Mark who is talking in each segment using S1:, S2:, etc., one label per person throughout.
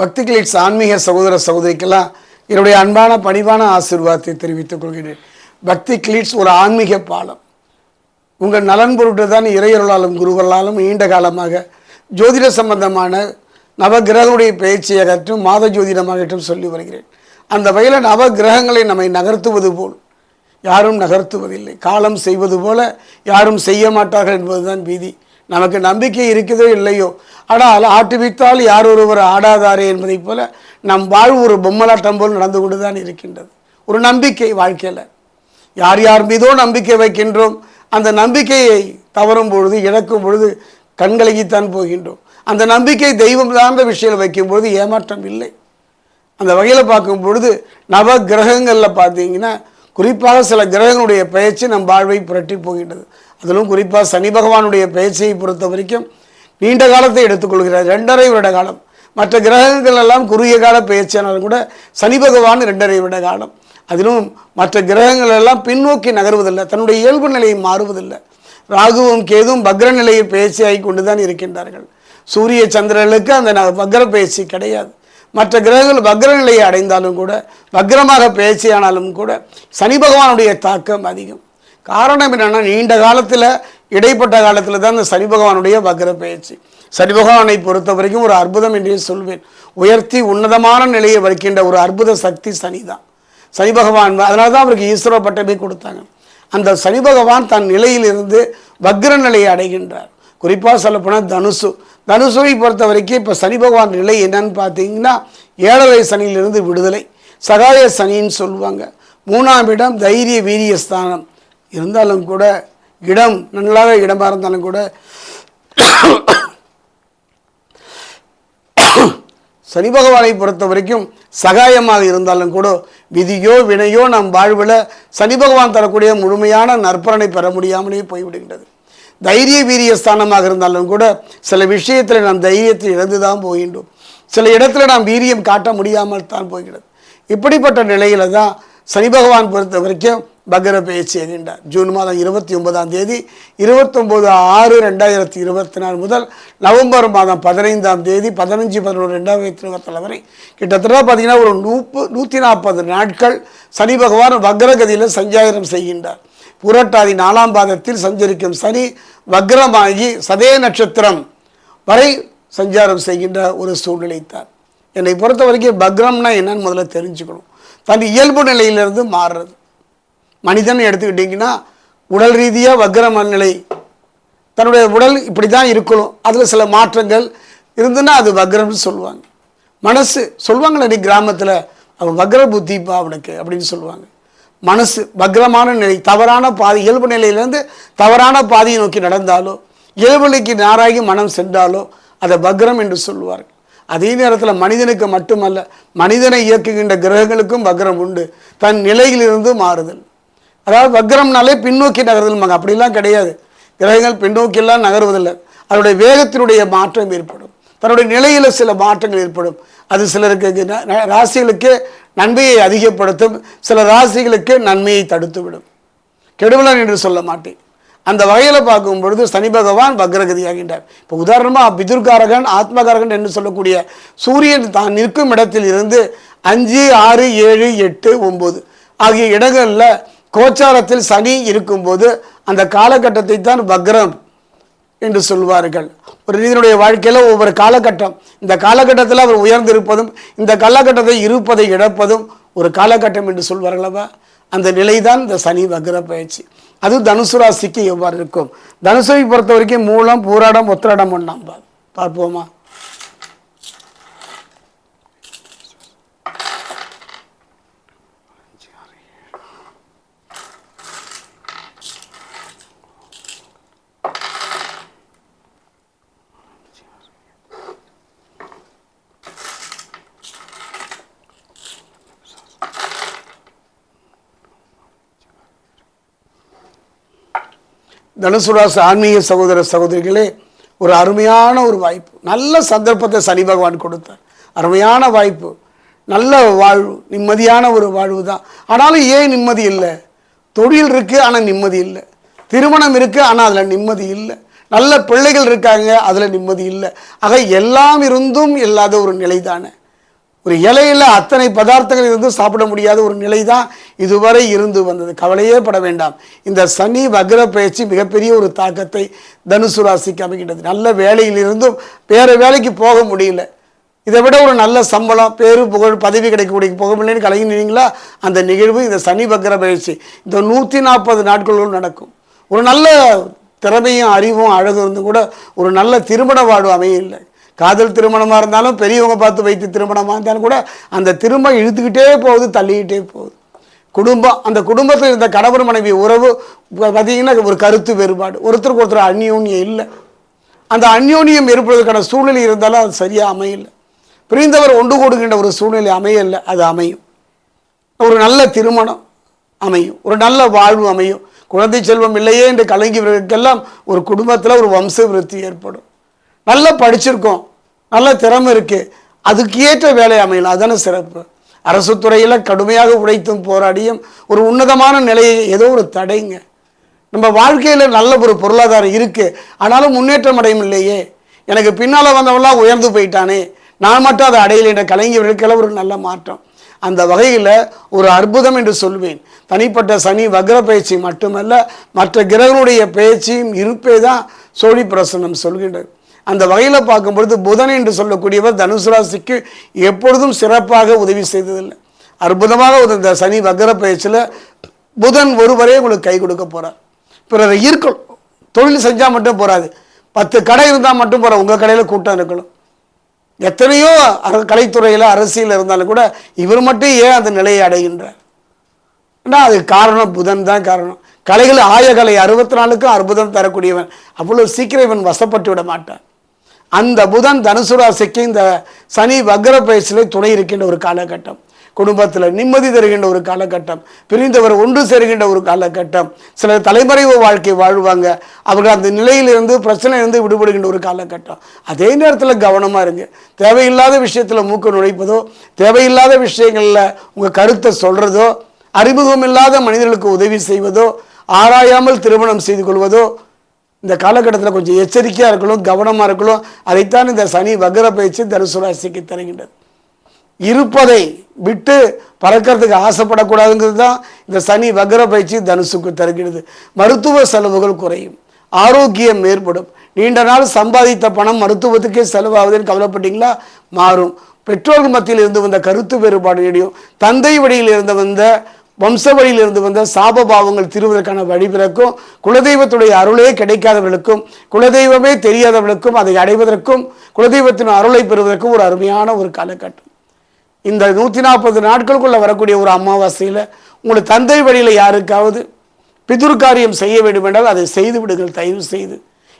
S1: பக்தி கிளிட்ஸ் ஆன்மீக சகோதர சகோதரிக்கெல்லாம் என்னுடைய அன்பான பணிவான ஆசீர்வாதத்தை தெரிவித்துக் கொள்கிறேன். பக்தி கிளிட்ஸ் ஒரு ஆன்மீக பாலம். உங்கள் நலன் பொருட்டு தான் இறையருளாலும் குருவர்களாலும் நீண்ட காலமாக ஜோதிட சம்பந்தமான நவகிரகங்களுடைய பேச்சை மாத ஜோதிடமாகட்டும் சொல்லி வருகிறேன். அந்த வகையில் நவகிரகங்களை நம்மை நகர்த்துவது போல் யாரும் நகர்த்துவதில்லை. காலம் செய்வது போல யாரும் செய்ய மாட்டார்கள் என்பதுதான் வீதி. நமக்கு நம்பிக்கை இருக்குதோ இல்லையோ. ஆனால் ஆட்டுவித்தால் யார் ஒருவர் ஆடாதாரே என்பதைப் போல நம் வாழ்வு ஒரு பொம்மலாட்டம் போல் நடந்து கொண்டு தான் இருக்கின்றது. ஒரு நம்பிக்கை வாழ்க்கையில். யார் யார் மீதோ நம்பிக்கை வைக்கின்றோம். அந்த நம்பிக்கையை தவறும் பொழுது இழக்கும் பொழுது கண்கலகித்தான் போகின்றோம். அந்த நம்பிக்கை தெய்வம் சார்ந்த விஷயம் வைக்கும் பொழுது ஏமாற்றம் இல்லை. அந்த வகையில் பார்க்கும் பொழுது நவ கிரகங்களில் பார்த்தீங்கன்னா குறிப்பாக சில கிரகங்களுடைய பயிற்சி நம் வாழ்வை புரட்டி போகின்றது. அதிலும் குறிப்பாக சனி பகவானுடைய பெயர்ச்சியை பொறுத்த வரைக்கும் நீண்ட காலத்தை எடுத்துக்கொள்கிறார். ரெண்டரை வருட காலம். மற்ற கிரகங்கள் எல்லாம் குறுகிய கால பெயர்ச்சியானாலும் கூட சனி பகவான் ரெண்டரை வருட காலம். அதிலும் மற்ற கிரகங்கள் எல்லாம் பின்னோக்கி நகர்வதில்லை. தன்னுடைய இயல்பு நிலையை மாறுவதில்லை. ராகுவும் கேதுவும் பக்ர நிலையில் பயிற்சியாகி கொண்டு தான் இருக்கின்றார்கள். சூரிய சந்திரர்களுக்கு அந்த ந- வக்ர பயிற்சி கிடையாது. மற்ற கிரகங்கள் வக்ர நிலையை அடைந்தாலும் கூட வக்ரமாக பயிற்சியானாலும் கூட சனி பகவானுடைய தாக்கம் அதிகம். காரணம் என்னென்னா நீண்ட காலத்தில் இடைப்பட்ட காலத்தில் தான் இந்த சனி பகவானுடைய வக்ர பயிற்சி சனி பகவானை பொறுத்த வரைக்கும் ஒரு அற்புதம் என்றே சொல்வேன். உயர்த்தி உன்னதமான நிலையை வைக்கின்ற ஒரு அற்புத சக்தி சனி தான். சனி பகவான் அதனால தான் அவருக்கு ஈஸ்வர பட்டமே கொடுத்தாங்க. அந்த சனி பகவான் தன் நிலையிலிருந்து வக்ர நிலையை அடைகின்றார். குறிப்பாக சொல்லப்போனால் தனுசு. தனுசுவை பொறுத்த வரைக்கும் இப்போ சனி பகவான் நிலை என்னன்னு பார்த்தீங்கன்னா ஏழரை சனியிலிருந்து விடுதலை. சகாய சனின்னு சொல்லுவாங்க. மூணாம் இடம் தைரிய வீரிய ஸ்தானம். இருந்தாலும் கூட இடம் நல்லாக இடமாக இருந்தாலும் கூட சனி பகவானை பொறுத்த வரைக்கும் சகாயமாக இருந்தாலும் கூட விதியோ வினையோ நம் வாழ்வில் சனி பகவான் தரக்கூடிய முழுமையான நற்பலனை பெற முடியாமலே போய்விடுகின்றது. தைரிய வீரிய ஸ்தானமாக இருந்தாலும் கூட சில விஷயத்தில் நாம் தைரியத்தை இழந்து தான் போகின்றோம். சில இடத்துல நாம் வீரியம் காட்ட முடியாமல் தான் போகிறது. இப்படிப்பட்ட நிலையில தான் சனி பகவான் பொறுத்த வரைக்கும் பகர பயிற்சி என்கின்றார். ஜூன் மாதம் இருபத்தி ஒன்பதாம் தேதி இருபத்தொம்போது ஆறு ரெண்டாயிரத்தி இருபத்தி நாலு முதல் நவம்பர் மாதம் பதினைந்தாம் தேதி பதினஞ்சு பதினொன்று ரெண்டாயிரத்தி இருபத்தி வரை. கிட்டத்தட்ட பார்த்தீங்கன்னா ஒரு நூப்பு நூற்றி நாற்பது நாட்கள் சனி பகவான் வக்ரகதியில் சஞ்சாரம் செய்கின்றார். புரட்டாதி நாலாம் பாதத்தில் சஞ்சரிக்கும் சனி வக்ரமாகி சதய நட்சத்திரம் வரை சஞ்சாரம் செய்கின்ற ஒரு சூழ்நிலை தான். என்னை பொறுத்த வரைக்கும் பக்ரம்னா என்னன்னு முதல்ல தெரிஞ்சுக்கணும். தன் இயல்பு நிலையிலிருந்து மாறுறது. மனிதன் எடுத்துக்கிட்டிங்கன்னா உடல் ரீதியாக வக்ர மனநிலை தன்னுடைய உடல் இப்படி தான் இருக்கணும். அதில் சில மாற்றங்கள் இருந்துன்னா அது வக்ரம்னு சொல்லுவாங்க. மனசு சொல்லுவாங்களே நீ கிராமத்தில் அவன் வக்ர புத்திப்பா அவனுக்கு அப்படின்னு சொல்லுவாங்க. மனசு வக்ரமான நிலை தவறான பாதி இயல்பு நிலையிலேருந்து தவறான பாதையை நோக்கி நடந்தாலோ இயல்பு நிலைக்கு நாராகி மனம் சென்றாலோ அதை வக்ரம் என்று சொல்லுவார்கள் அதே நேரத்தில் மனிதனுக்கு மட்டுமல்ல மனிதனை இயக்குகின்ற கிரகங்களுக்கும் வக்ரம் உண்டு. தன் நிலையிலிருந்து மாறுதல். அதாவது வக்ரம்னாலே பின்னோக்கி நகருதல் அப்படிலாம் கிடையாது. கிரகங்கள் பின்னோக்கியெல்லாம் நகருவதில்லை. அதனுடைய வேகத்தினுடைய மாற்றம் ஏற்படும். தன்னுடைய நிலையில் சில மாற்றங்கள் ஏற்படும். அது சிலருக்கு ராசிகளுக்கு நன்மையை அதிகப்படுத்தும். சில ராசிகளுக்கு நன்மையை தடுத்துவிடும். கெடுவலன் என்று சொல்ல மாட்டேன். அந்த வகையில் பார்க்கும் பொழுது சனி பகவான் வக்ரகதியாகின்றார். இப்போ உதாரணமாக பிதுர்காரகன் ஆத்மகாரகன் என்று சொல்லக்கூடிய சூரியன் தான் நிற்கும் இடத்தில் இருந்து அஞ்சு ஆறு ஏழு எட்டு ஒம்பது ஆகிய இடங்களில் கோச்சாரத்தில் சனி இருக்கும்போது அந்த காலகட்டத்தை தான் வக்ரம் என்று சொல்வார்கள். ஒரு மனிதனுடைய வாழ்க்கையில் ஒவ்வொரு காலகட்டம் இந்த காலகட்டத்தில் அவர் உயர்ந்திருப்பதும் இந்த காலகட்டத்தை இருப்பதை இழப்பதும் ஒரு காலகட்டம் என்று சொல்வார்களவா அந்த நிலைதான் இந்த சனி வக்ர பயிற்சி. அது தனுசு ராசிக்கு எவ்வாறு இருக்கும்? தனுசுவை பொறுத்த வரைக்கும் மூலம் பூராடம் உத்திராடம் ஒன்றாம் பார்ப்போமா? தனுசுராசு ஆன்மீக சகோதர சகோதரிகளே ஒரு அருமையான ஒரு வாய்ப்பு. நல்ல சந்தர்ப்பத்தை சனி பகவான் கொடுத்தார். அருமையான வாய்ப்பு. நல்ல வாழ்வு நிம்மதியான ஒரு வாழ்வு தான். ஆனாலும் ஏன் நிம்மதி இல்லை? தொழில் இருக்குது ஆனால் நிம்மதி இல்லை. திருமணம் இருக்குது ஆனால் அதில் நிம்மதி இல்லை. நல்ல பிள்ளைகள் இருக்காங்க அதில் நிம்மதி இல்லை. ஆக எல்லாம் இருந்தும் இல்லாத ஒரு நிலை தானே ஒரு இலையில் அத்தனை பதார்த்தங்கள் இருந்து சாப்பிட முடியாத ஒரு நிலை தான் இதுவரை இருந்து வந்தது. கவலையே பட வேண்டாம். இந்த சனி வக்ர பயிற்சி மிகப்பெரிய ஒரு தாக்கத்தை தனுசு ராசிக்கு அமைக்கின்றது. நல்ல வேலையிலிருந்தும் வேறு வேலைக்கு போக முடியல. இதை விட ஒரு நல்ல சம்பளம் பேரு புகழ் பதவி கிடைக்கக்கூடிய போக முடியலன்னு அந்த நிகழ்வு இந்த சனி வக்ர பயிற்சி. இந்த நூற்றி நாற்பது நாட்களும் நடக்கும். ஒரு நல்ல திறமையும் அறிவும் அழகும் இருந்தும் கூட ஒரு நல்ல திருமண வாழ்வு இல்லை காதல் திருமணமாக இருந்தாலும் பெரியவங்க பார்த்து வைத்து திருமணமாக இருந்தாலும் கூட அந்த திரும்ப இழுத்துக்கிட்டே போகுது தள்ளிக்கிட்டே போகுது. குடும்பம் அந்த குடும்பத்தில் இருந்த கணவர் மனைவி உறவு பார்த்தீங்கன்னா ஒரு கருத்து வேறுபாடு. ஒருத்தருக்கு ஒருத்தர் அந்யோன்யம் இல்லை. அந்த அந்யோன்யம் ஏற்படுவதற்கான சூழ்நிலை இருந்தாலும் அது சரியாக அமையலை. பிரிந்தவர் ஒன்று கொடுக்கின்ற ஒரு சூழ்நிலை அமையலை அது அமையும். ஒரு நல்ல திருமணம் அமையும். ஒரு நல்ல வாழ்வு அமையும். குழந்தை செல்வம் இல்லையே என்று கலங்கியவர்களுக்கெல்லாம் ஒரு குடும்பத்தில் ஒரு வம்ச விருத்தி ஏற்படும். நல்லா படிச்சிருக்கோம். நல்ல திறமை இருக்குது அதுக்கு ஏற்ற வேலை அமையலாம். அதுதானே சிறப்பு. அரசு துறையில் கடுமையாக உழைத்தும் போராடியும் ஒரு உன்னதமான நிலையை ஏதோ ஒரு தடைங்க. நம்ம வாழ்க்கையில் நல்ல ஒரு பொருளாதாரம் இருக்குது ஆனாலும் முன்னேற்றம் அடையும் இல்லையே. எனக்கு பின்னால் வந்தவெல்லாம் உயர்ந்து போயிட்டானே. நான் மட்டும் அதை அடையலை. என்ற கலைஞர்களுக்கெல்லாம் ஒரு நல்ல மாற்றம். அந்த வகையில் ஒரு அற்புதம் என்று சொல்வேன். தனிப்பட்ட சனி வக்ர பயிற்சி மட்டுமல்ல மற்ற கிரகனுடைய பயிற்சியும் இருப்பே தான் சோழி பிரசனம் சொல்கின்றது. அந்த வகையில் பார்க்கும்பொழுது புதன் என்று சொல்லக்கூடியவர் தனுசு ராசிக்கு எப்பொழுதும் சிறப்பாக உதவி செய்ததில்லை. அற்புதமாக ஒரு இந்த சனி வக்கர பயிற்சியில் புதன் ஒருவரே உங்களுக்கு கை கொடுக்க போகிறார் பிறரை ஈர்க்கணும் தொழில் செஞ்சால் மட்டும் போகாது பத்து கடை இருந்தால் மட்டும் போகிற உங்கள் கடையில் கூட்டம் இருக்கணும். எத்தனையோ அர கலைத்துறையில் அரசியல் இருந்தாலும் கூட இவர் மட்டும் ஏன் அந்த நிலையை அடைகின்றார்? ஏன்னா அதுக்கு காரணம் புதன் தான் காரணம். கலைகள் ஆயகலை அறுபத்தி நாலுக்கும் அற்புதம் தரக்கூடியவன். அவ்வளோ சீக்கிரம் இவன் வசப்பட்டு விட மாட்டான். அந்த புதன் தனுசு ராசிக்கு இந்த சனி வக்ர பயிற்சியில் துணை இருக்கின்ற ஒரு காலகட்டம். குடும்பத்தில் நிம்மதி தருகின்ற ஒரு காலகட்டம். பிரிந்தவர் ஒன்று சேருகின்ற ஒரு காலகட்டம். சிலர் தலைமறைவு வாழ்க்கை வாழ்வாங்க. அவர்கள் அந்த நிலையிலிருந்து பிரச்சனையிலிருந்து விடுபடுகின்ற ஒரு காலகட்டம். அதே நேரத்தில் கவனமாக இருங்க. தேவையில்லாத விஷயத்தில் மூக்கு நுழைப்பதோ தேவையில்லாத விஷயங்களில் உங்கள் கருத்தை சொல்கிறதோ அறிமுகம் இல்லாத மனிதர்களுக்கு உதவி செய்வதோ ஆராயாமல் திருமணம் செய்து கொள்வதோ இந்த காலகட்டத்தில் கொஞ்சம் எச்சரிக்கையாக இருக்கணும் கவனமாக இருக்கணும். அதைத்தான் இந்த சனி வக்ர பயிற்சி தனுசு ராசிக்கு தருகின்றது. இருப்பதை விட்டு பறக்கிறதுக்கு ஆசைப்படக்கூடாதுங்கிறது தான் இந்த சனி வக்ர பயிற்சி தனுசுக்கு தருகிறது மருத்துவ செலவுகள் குறையும். ஆரோக்கியம் ஏற்படும் நீண்ட நாள் சம்பாதித்த பணம் மருத்துவத்துக்கே செலவாகுதுன்னு கவலைப்பட்டீங்களா? மாறும். பெற்றோர்கள் மத்தியில் இருந்து வந்த கருத்து வேறுபாடு இடையும் தந்தை வழியில் இருந்து வந்த வம்ச வழியில் இருந்து வந்த சாபபாவங்கள் திருவதற்கான வழி பிறக்கும். குலதெய்வத்துடைய அருளே கிடைக்காதவர்களுக்கும் குலதெய்வமே தெரியாதவர்களுக்கும் அதை அடைவதற்கும் குலதெய்வத்தின் அருளை பெறுவதற்கும் ஒரு அருமையான ஒரு காலகட்டம். இந்த நூற்றி நாற்பது நாட்களுக்குள்ளே வரக்கூடிய ஒரு அமாவாசையில் உங்களுடைய தந்தை வழியில் யாருக்காவது பிதுர்காரியம் செய்ய வேண்டும் என்றால் அதை செய்து விடுங்கள் தயவு செய்து.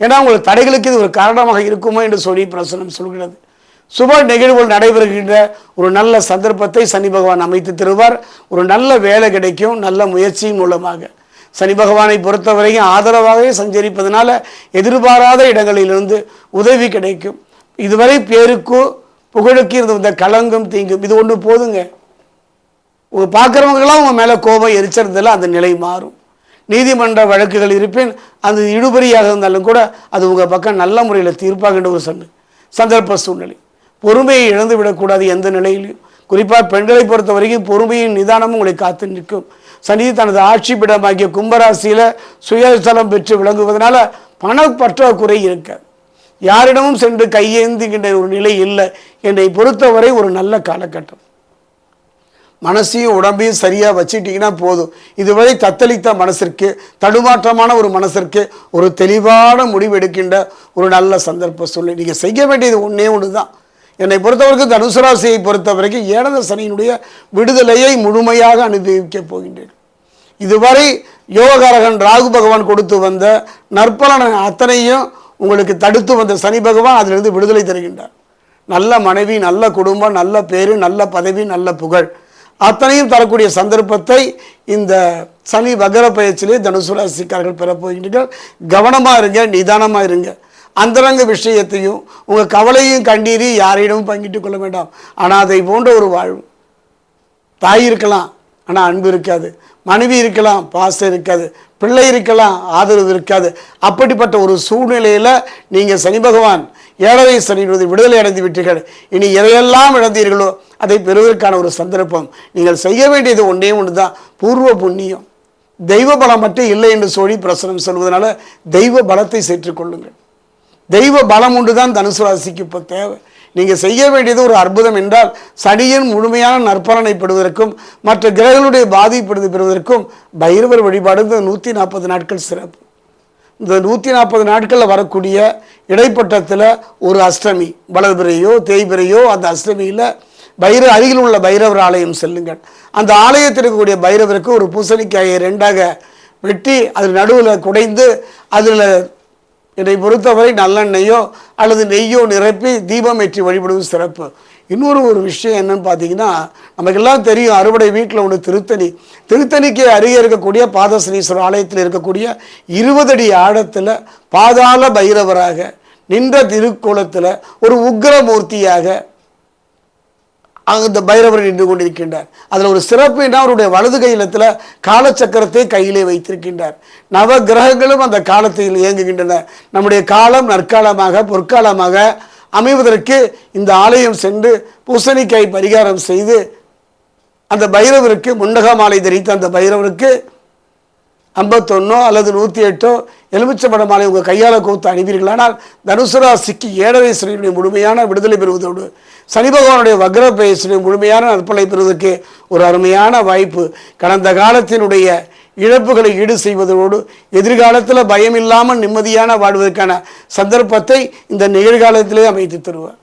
S1: ஏன்னா உங்களுக்கு தடைகளுக்கு இது ஒரு காரணமாக இருக்குமோ என்று சொல்லி பிரசனம் சொல்கிறது. சுப நிகழ்வுகள் நடைபெறுகின்ற ஒரு நல்ல சந்தர்ப்பத்தை சனி பகவான் அமைத்து தருவார். ஒரு நல்ல வேலை கிடைக்கும் நல்ல முயற்சியின் மூலமாக. சனி பகவானை பொறுத்தவரையும் ஆதரவாகவே சஞ்சரிப்பதனால எதிர்பாராத இடங்களிலிருந்து உதவி கிடைக்கும். இதுவரை பேருக்கோ புகழுக்கு இருந்து வந்த களங்கும் தீங்கும் இது ஒன்று போதுங்க. உங்கள் பார்க்குறவங்களாம் உங்கள் மேலே கோபம் எரிச்சிருந்தால அந்த நிலை மாறும். நீதிமன்ற வழக்குகள் இருப்பேன் அது இழுபறியாக இருந்தாலும் கூட அது உங்கள் பக்கம் நல்ல முறையில் தீர்ப்பாகின்ற ஒரு சந்த சந்தர்ப்ப சூழ்நிலை. பொறுமையை இழந்து விடக்கூடாது எந்த நிலையிலையும் குறிப்பாக பெண்களை பொறுத்த வரைக்கும் பொறுமையின் நிதானமும் உங்களை காத்து நிற்கும். சனி தனது ஆட்சி பிடமாகிய கும்பராசியில் சுயஸ்தலம் பெற்று விளங்குவதனால பண பற்றாக்குறை இருக்காது யாரிடமும் சென்று கையேந்துகின்ற ஒரு நிலை இல்லை. என்னை பொறுத்தவரை ஒரு நல்ல காலகட்டம். மனசையும் உடம்பையும் சரியாக வச்சுட்டிங்கன்னா போதும். இதுவரை தத்தளித்த மனசிற்கு தடுமாற்றமான ஒரு மனசிற்கு ஒரு தெளிவான முடிவு எடுக்கின்ற ஒரு நல்ல சந்தர்ப்ப சூழ்நிலை. நீங்கள் செய்ய வேண்டியது ஒன்றே ஒன்று தான் என்னை பொறுத்தவரைக்கும் தனுசு ராசியை பொறுத்த வரைக்கும் ஏழத சனியினுடைய விடுதலையை முழுமையாக அனுபவிக்கப் போகின்றேன். இதுவரை யோககாரகன் ராகு பகவான் கொடுத்து வந்த நற்பலனை அத்தனையும் உங்களுக்கு தடுத்து வந்த சனி பகவான் அதிலிருந்து விடுதலை தருகின்றார். நல்ல மனைவி நல்ல குடும்பம் நல்ல பேர் நல்ல பதவி நல்ல புகழ் அத்தனையும் தரக்கூடிய சந்தர்ப்பத்தை இந்த சனி வகர பயிற்சியிலே தனுசு ராசிக்காரர்கள் பெறப் கவனமாக இருங்க நிதானமாக இருங்க. அந்தரங்க விஷயத்தையும் உங்கள் கவலையும் கண்டீரி யாரிடமும் பங்கிட்டு கொள்ள வேண்டாம். ஆனால் அதை போன்ற ஒரு வாழ்வு. தாய் இருக்கலாம் ஆனால் அன்பு இருக்காது. மனைவி இருக்கலாம் பாசம் இருக்காது. பிள்ளை இருக்கலாம் ஆதரவு இருக்காது. அப்படிப்பட்ட ஒரு சூழ்நிலையில் நீங்கள் சனி பகவான் ஏழரை சனியிலிருந்து விடுதலை அடைந்து விட்டீர்கள். இனி எதையெல்லாம் இழந்தீர்களோ அதை பெறுவதற்கான ஒரு சந்தர்ப்பம். நீங்கள் செய்ய வேண்டியது ஒன்றே ஒன்று தான் பூர்வ புண்ணியம். தெய்வ பலம் மட்டும் இல்லை என்று சொல்லி பிரசனம் சொல்வதனால தெய்வ பலத்தை சேர்த்துக்கொள்ளுங்கள் தெய்வ பலம் உண்டு தான் தனுசு ராசிக்கு இப்போ தேவை. நீங்கள் செய்ய வேண்டியது ஒரு அற்புதம் என்றால் சனியின் முழுமையான நற்பலனை பெறுவதற்கும் மற்ற கிரகங்களுடைய பாதிப்பு பெறுவதற்கும் பைரவர் வழிபாடு இந்த நூற்றி நாற்பது நாட்கள் சிறப்பு. இந்த நூற்றி நாற்பது நாட்களில் வரக்கூடிய இடைப்பட்டத்தில் ஒரு அஷ்டமி வலதுபிறையோ தேய்பிறையோ அந்த அஷ்டமியில் பைர அருகில் உள்ள பைரவர் ஆலயம் செல்லுங்கள். அந்த ஆலயத்தில் இருக்கக்கூடிய பைரவருக்கு ஒரு பூசணிக்காயை ரெண்டாக வெட்டி அது நடுவில் குடைந்து அதில் என்னை பொறுத்தவரை நல்லெண்ணெய்யோ அல்லது நெய்யோ நிரப்பி தீபம் ஏற்றி வழிபடுவது சிறப்பு. இன்னொரு ஒரு விஷயம் என்னன்னு பார்த்தீங்கன்னா நமக்கெல்லாம் தெரியும் அறுவடை வீட்டில் ஒன்று திருத்தணி. திருத்தணிக்கு அருகே இருக்கக்கூடிய பாதசனீஸ்வரர் ஆலயத்தில் இருக்கக்கூடிய இருபது அடி ஆழத்தில் பாதாள பைரவராக நின்ற திருக்கோலத்தில் ஒரு உக்ரமூர்த்தியாக அந்த பைரவர் நின்று கொண்டிருக்கின்றார். அதில் ஒரு சிறப்பு என்ன? அவருடைய வலது கையிலத்தில் காலச்சக்கரத்தை கையிலே வைத்திருக்கின்றார். நவ கிரகங்களும் அந்த காலத்தில் இயங்குகின்றன. நம்முடைய காலம் நற்காலமாக பொற்காலமாக அமைவதற்கு இந்த ஆலயம் சென்று பூசணிக்காய் பரிகாரம் செய்து அந்த பைரவருக்கு முண்டக மாலை தரித்த அந்த பைரவருக்கு ஐம்பத்தொன்னோ அல்லது நூற்றி எட்டோ எலுமிச்சம்பட மாலை உங்கள் கையால் கோத்து அனுப்பீர்களானால் தனுசு ராசிக்கு ஏழரை சனியுடைய முழுமையான விடுதலை பெறுவதோடு சனி பகவானுடைய வக்ர பெயர்ச்சியுடைய முழுமையான நற்பலை பெறுவதற்கு ஒரு அருமையான வாய்ப்பு. கடந்த காலத்தினுடைய இழப்புகளை ஈடு செய்வதோடு எதிர்காலத்தில் பயம் இல்லாமல் நிம்மதியான வாழ்வதற்கான சந்தர்ப்பத்தை இந்த நிகழ்காலத்திலே அமைத்து தருவார்.